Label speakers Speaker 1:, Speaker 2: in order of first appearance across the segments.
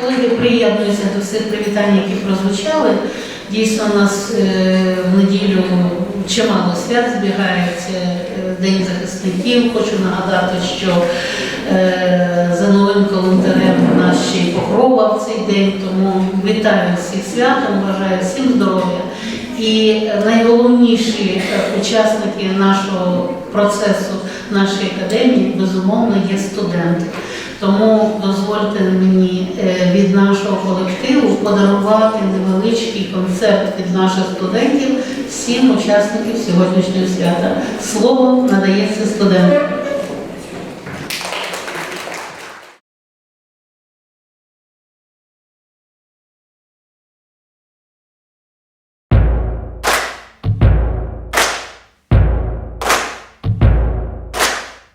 Speaker 1: колеги, приєднуюся до всіх привітань, які прозвучали. Дійсно, у нас е, в неділю чимало свят збігається е, День захисників. Хочу нагадати, що е, за новим календарем у нас ще й покрова в цей день, тому вітаю всіх святом, бажаю всім здоров'я. І найголовніші учасники нашого процесу, нашої академії, безумовно, є студенти. Тому дозвольте мені е, від нашого колективу подарувати невеличкий концерт від наших студентів всім учасників сьогоднішнього свята. Слово надається студентам.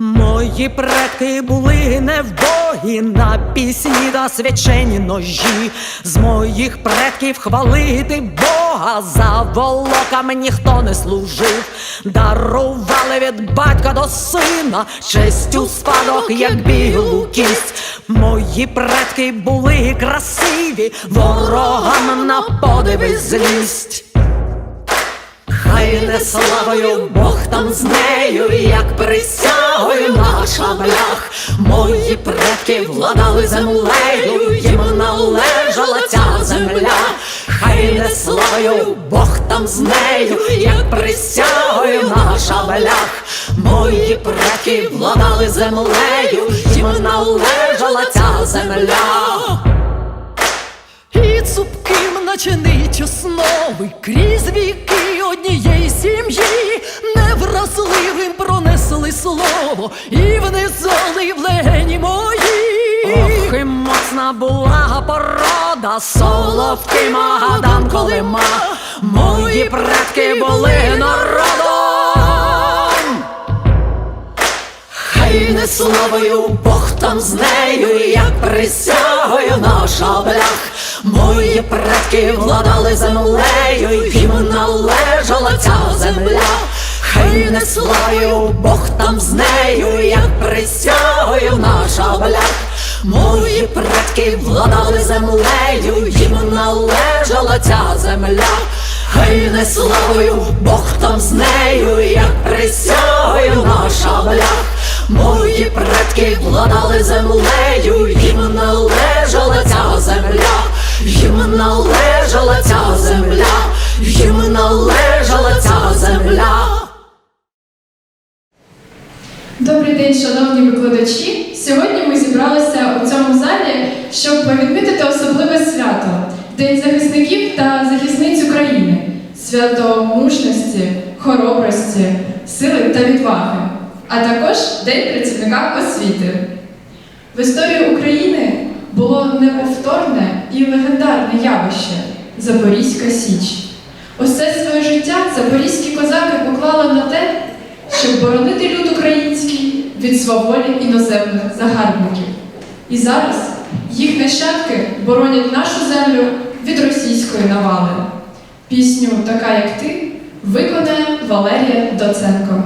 Speaker 2: Мої предки були невбогі на пісні та свячені ножі. З моїх предків хвалити Бога за волоками ніхто не служив. Дарували від батька до сина честю спадок, як білу кість. Мої предки були красиві, ворогам на подиви злість. Хай не славою Бог там з нею, як присягою на шаблях. Мої предки владали землею, їм належала ця земля. Хай не славою Бог там з нею, як присягою на шаблях. Мої предки владали землею, їм належала ця земля. І цупким начинить основи крізь віки однієї сім'ї, невразливим пронесли слово і внизали в легені мої. Ох, і моцна була порода, соловки Магадан Колима. Мої предки були народом. Хай не славою Бог там з нею, як присягою на шаблях. Мої предки владали землею, їм належала ця земля. Хай не славою Бог там з нею, як присягою на шаблях. Мої предки владали землею, їм належала ця земля. Хай не славою Бог там з нею, як присягою на шаблях. Мої предки владали землею, їм належала ця земля, їм належала ця земля, їм належала ця земля.
Speaker 3: Добрий день, шановні викладачі. Сьогодні ми зібралися у цьому залі, щоб відмітити особливе свято День захисників та захисниць України, свято мужності, хоробрості, сили та відваги, а також День працівника освіти. В історії України було неповторне і легендарне явище Запорізька Січ. Усе своє життя запорізькі козаки поклали на те, щоб боронити люд український від сваволі іноземних загарбників. І зараз їх нащадки боронять нашу землю від російської навали. Пісню Така як ти виконає Валерія Доценко.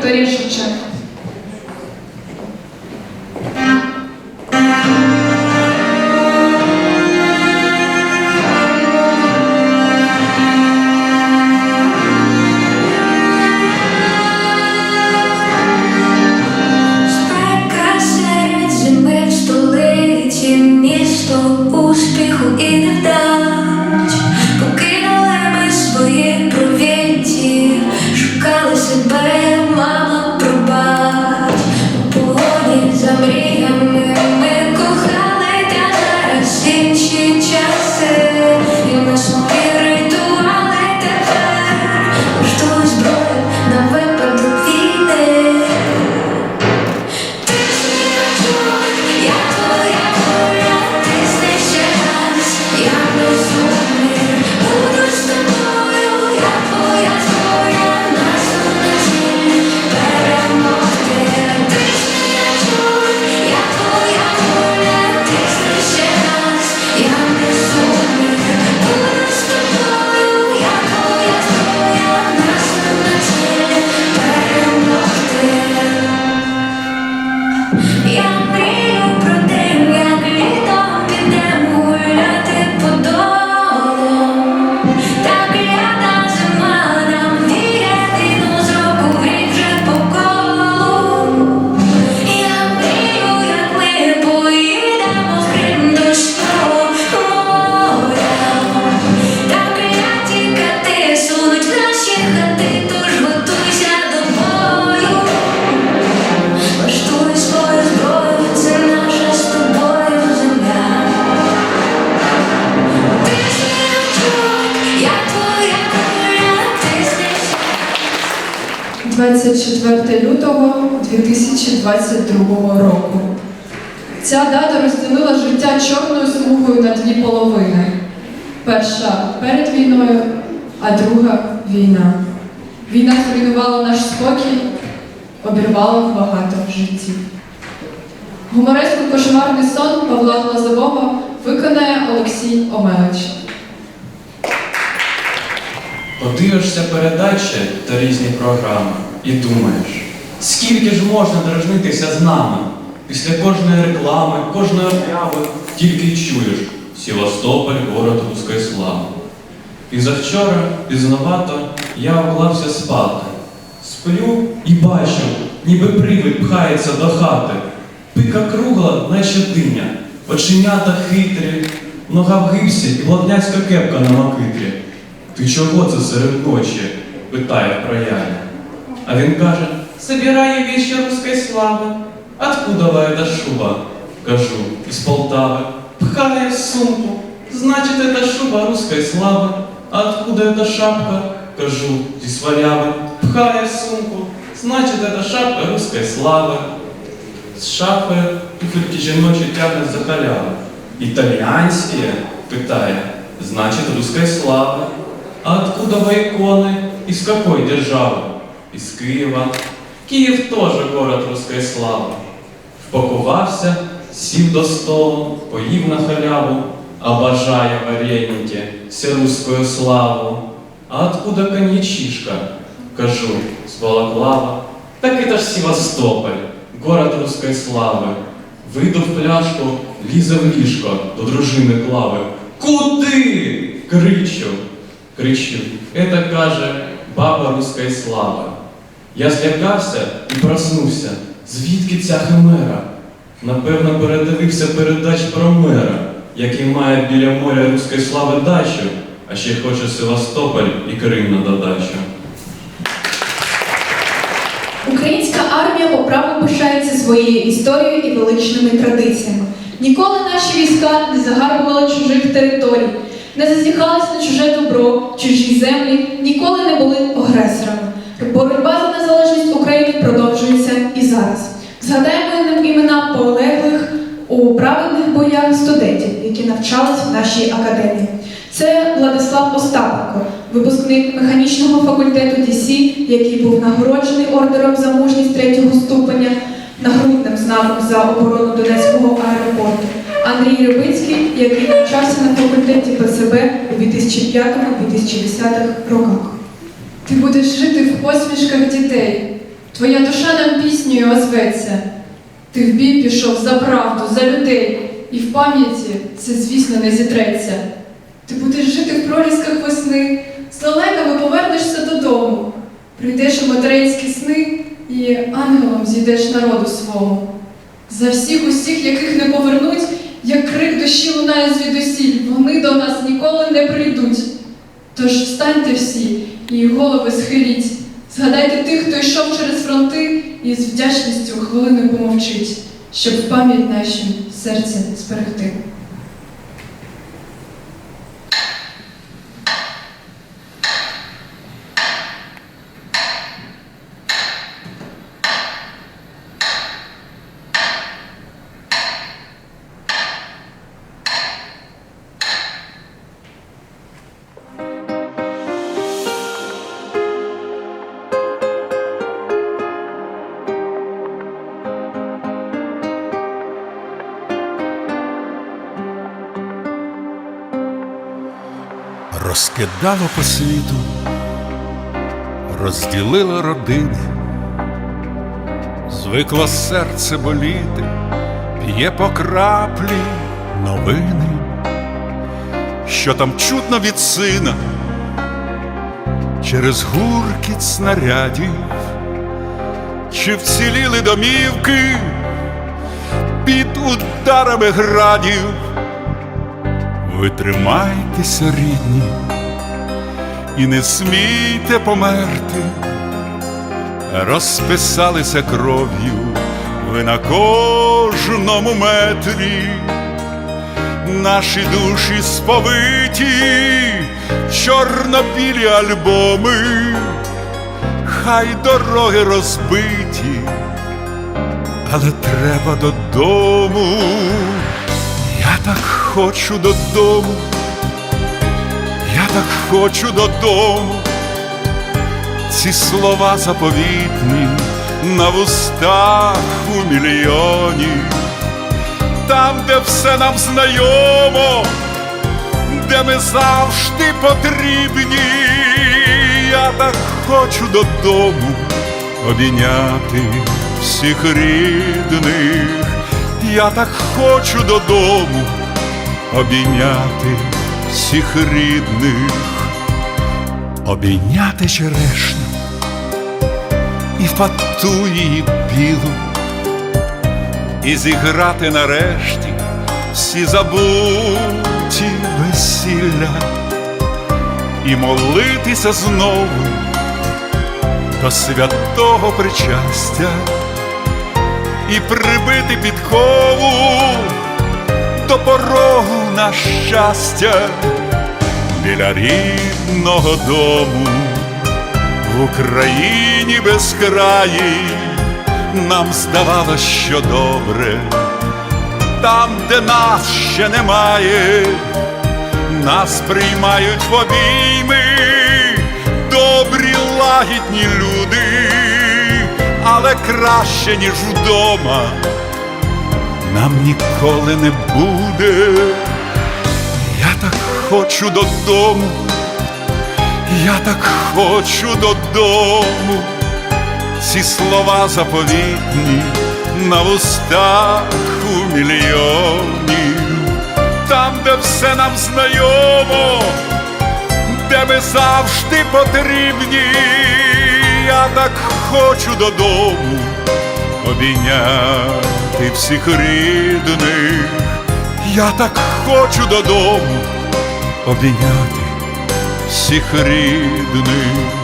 Speaker 4: Вікторія Шевченко. 2022 року. Ця дата розділила життя чорною смугою на дві половини. Перша перед війною, а друга війна. Війна зруйнувала наш спокій, обірвала багато життів. Гумореску кошмарний сон Павла Глазового виконає Олексій Омелич.
Speaker 5: Подивишся передачі та різні програми і думаєш, скільки ж можна дражнитися з нами? Після кожної реклами, кожної обяви тільки й чуєш Севастополь, город руської слави. І завчора, пізновато, я уклався спати. Сплю і бачу, ніби привид пхається до хати. Пика кругла, наче диня, оченята хитрі, нога в гипсі і блатняцька кепка на макитрі. Ти чого це серед ночі? питає в прояві. А він каже, собираю вещи русской славы. Откуда эта шуба? Кажу, из Полтавы. Пхая в сумку. Значит, это шуба русской славы. А откуда эта шапка? Кажу, из Валявы. Пхая в сумку. Значит, это шапка русской славы. З шафи туфельки жіночі тягнуть за халяву. Італіанські? питає, значит, русской славы. А откуда вы иконы? Из какой державы? Из Киева. Київ тоже город русской слави. Впакувався, сів до столу, поїв на халяву, обожая вареники, все русскую славу. А откуда коньячишка? Кажу, с Балаклава. Так это ж Севастополь, город русской славы. Вийду в пляшку, лізе в ліжко до дружини клави. Куди? Кричу, кричу. Это каже баба руської слави. Я злякався і проснувся. Звідки ця химера? Напевно, передивився передач про мера, який має біля моря руської слави дачу, а ще хоче Севастополь і Крим на додачу.
Speaker 3: Українська армія по праву пишається своєю історією і величними традиціями. Ніколи наші війська не загарбували чужих територій, не зазіхались на чуже добро, чужі землі, ніколи не були агресорами. Боротьба за незалежність України продовжується і зараз. Згадаємо імена полеглих у праведних боях студентів, які навчались в нашій академії. Це Владислав Остапенко, випускник механічного факультету ДІСІ, який був нагороджений ордером за мужність третього ступеня, нагрудним знаком за оборону Донецького аеропорту. Андрій Рибицький, який навчався на факультеті ПСБ у 2005-2010 роках. Ти будеш жити в посмішках дітей. Твоя душа нам піснею озветься. Ти в бій пішов за правду, за людей, і в пам'яті це, звісно, не зітреться. Ти будеш жити в пролісках весни, з лелеками повернешся додому. Прийдеш у материнські сни і ангелом зійдеш народу свого. За всіх усіх, яких не повернуть, як крик душі лунає звідусіль, вони до нас ніколи не прийдуть. Тож встаньте всі і голови схиліть. Згадайте тих, хто йшов через фронти, і з вдячністю хвилиною помовчить, щоб в пам'ять нашим серце зберегти.
Speaker 6: Розкидало по світу, розділило родини, звикло серце боліти, п'є по краплі новини, що там чутно від сина через гуркіт снарядів, чи вціліли домівки під ударами градів. Ви тримайтеся, рідні, і не смійте померти, розписалися кров'ю ви на кожному метрі, наші душі сповиті, чорно-білі альбоми, хай дороги розбиті, але треба додому. Я так хочу додому, так хочу додому, ці слова заповітні на вустах у мільйонів, там, де все нам знайомо, де ми завжди потрібні, я так хочу додому обійняти всіх рідних. Я так хочу додому обійняти всіх рідних, обійняти черешню і фату її білу, і зіграти нарешті всі забуті весілля, і молитися знову до святого причастя і прибити підкову до порогу на щастя біля рідного дому. В Україні безкраїй нам здавалось, що добре, там, де нас ще немає, нас приймають в обійми добрі лагідні люди але краще, ніж вдома, нам ніколи не буде. Я так хочу додому, я так хочу додому, ці слова заповітні на вустах у мільйонів, там, де все нам знайомо, де ми завжди потрібні. Я так хочу додому обійняти всіх рідних. Я так хочу додому обійняти всіх рідних.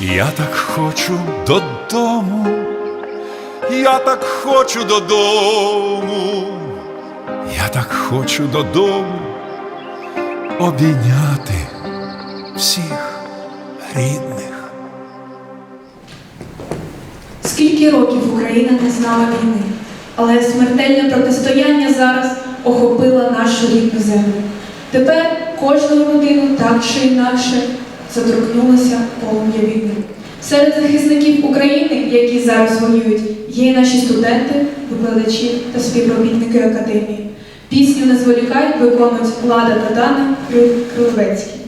Speaker 6: Я так хочу додому, я так хочу додому, я так хочу додому обійняти всіх рідних.
Speaker 7: Скільки років Україна не знала війни, але смертельне протистояння зараз охопило нашу рідну землю. Тепер кожну родину так чи інакше заторкнулося полум'я війни. Серед захисників України, які зараз воюють, є і наші студенти, викладачі та співробітники академії. Пісню не зволікають, виконують Лада та Дана Кривецькі.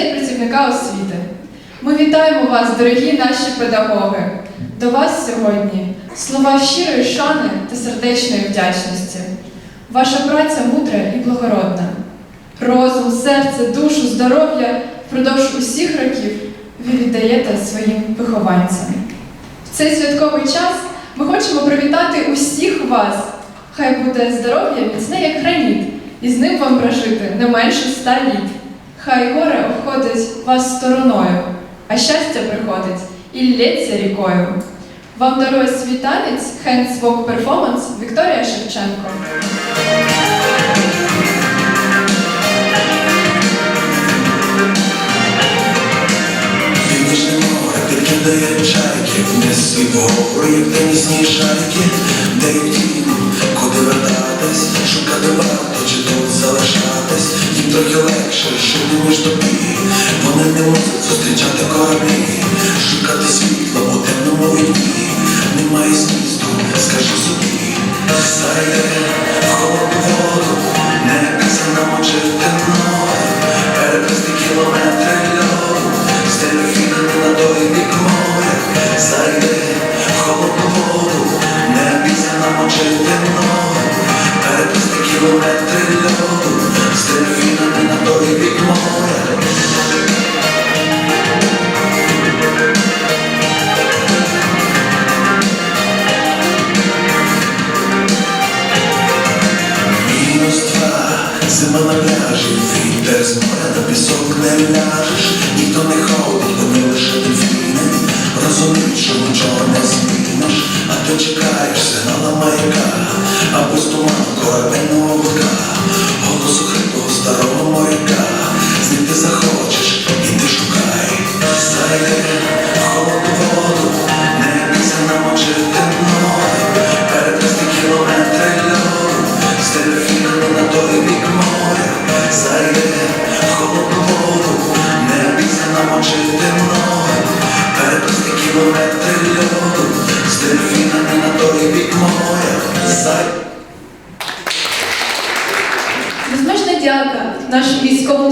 Speaker 3: День працівника освіти. Ми вітаємо вас, дорогі наші педагоги. До вас сьогодні слова щирої шани та сердечної вдячності. Ваша праця мудра і благородна. Розум, серце, душу, здоров'я впродовж усіх років ви віддаєте своїм вихованцям. В цей святковий час ми хочемо привітати усіх вас. Хай буде здоров'я міцне, як граніт, і з ним вам прожити не менше ста літ. Хай горе обходить вас стороною, а щастя приходить і лється рікою. Вам дарує свій танець Hands Walk Performance Вікторія Шевченко.
Speaker 8: Море чайки, вниз і вгору, як тенісні шайки, де й дім, куди вертатись, шукати варто, чи тут залишатись, їм трохи легше жити, ніж тобі. Вони не мусять зустрічати кораблі, шукати світло у темному вікні. Немає змісту, скажи собі, зайде в холодну воду, не бійся намочити ноги, переплисти кілометри льоду, з дельфінами на той бік моря, зайде в холодну воду, не бійся намочити ноги, Перенести кілометри льоду з дельфінами на той бік моря. Мінус два, зима на пляжі, вітер з моря на
Speaker 9: пісок не ляжеш.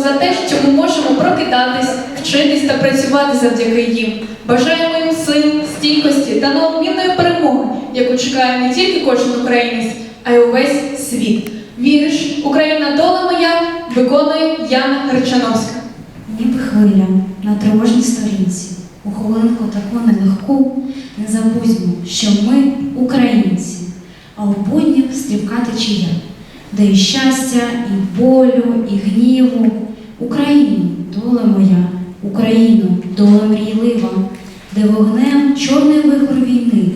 Speaker 9: За те, що ми можемо прокидатись, вчитись та працювати завдяки їм. Бажаємо їм сил, стійкості та неодмінної перемоги, яку чекає не тільки кожен українець, а й увесь світ. Віриш, Україна дола моя виконує Яна Гречановська.
Speaker 10: Ніби хвиля на тривожній сторінці, у хвилинку таку нелегку, не забудьмо, що ми українці, а у буднях стрімка течія, де і щастя, і болю, і гніву. Україну, доля моя, Україну, доля мрійлива, де вогнем чорний вихор війни,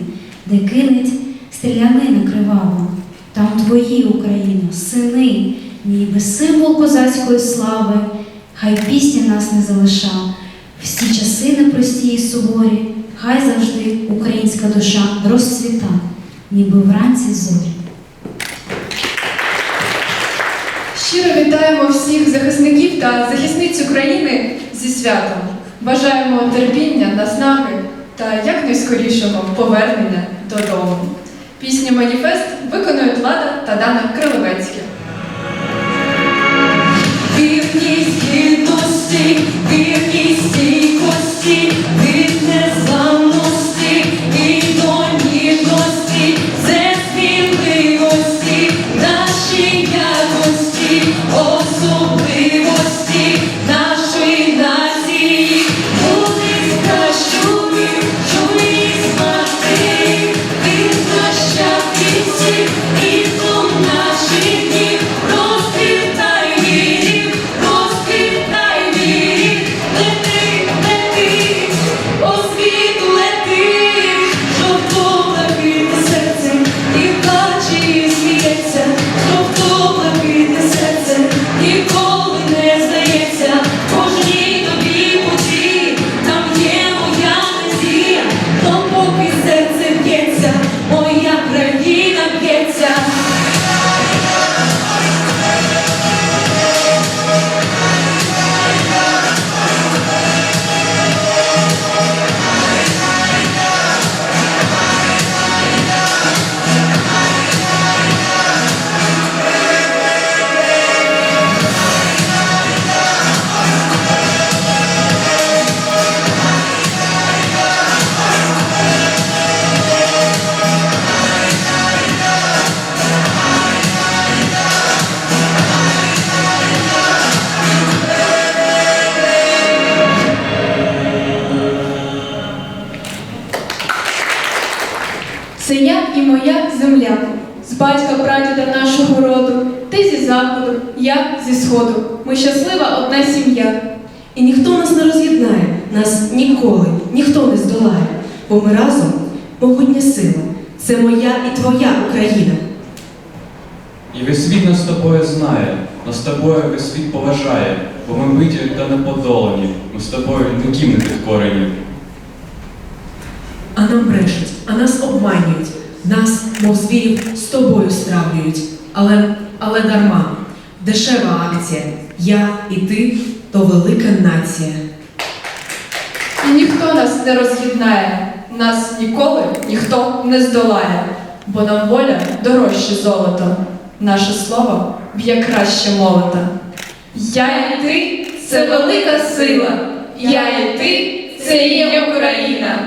Speaker 10: де кинеть стрілянина кривава. Там твої, Україно, сини, ніби символ козацької слави, хай пісня нас не залиша. Всі часи непрості і суворі, хай завжди українська душа розцвіта, ніби вранці зорі.
Speaker 3: Щиро вітаємо всіх захисників та захисниць України зі святом. Бажаємо терпіння, наснаги та якнайскорішого повернення додому. Пісню Маніфест виконують Влада та Дана Криловецькі.
Speaker 7: Вірність гідності, вірність стійкості,
Speaker 9: зі сходу. Ми щаслива одна сім'я.
Speaker 11: І ніхто нас не роз'єднає, нас ніколи ніхто не здолає, бо ми разом могутня сила. Це моя і твоя Україна.
Speaker 5: І весь світ нас з тобою знає, нас з тобою весь світ поважає, бо ми биті та не подолані, ми з тобою ніким не підкорені.
Speaker 11: А нам брешуть, а нас обманюють, нас, мов звірів, з тобою стравлюють. Але, але дарма, дешева акція. Я і ти то велика нація.
Speaker 3: І ніхто нас не роз'єднає, нас ніколи ніхто не здолає, бо нам воля дорожче золота, наше слово б'є краще молота. Я і ти це велика сила. Я і ти це є Україна.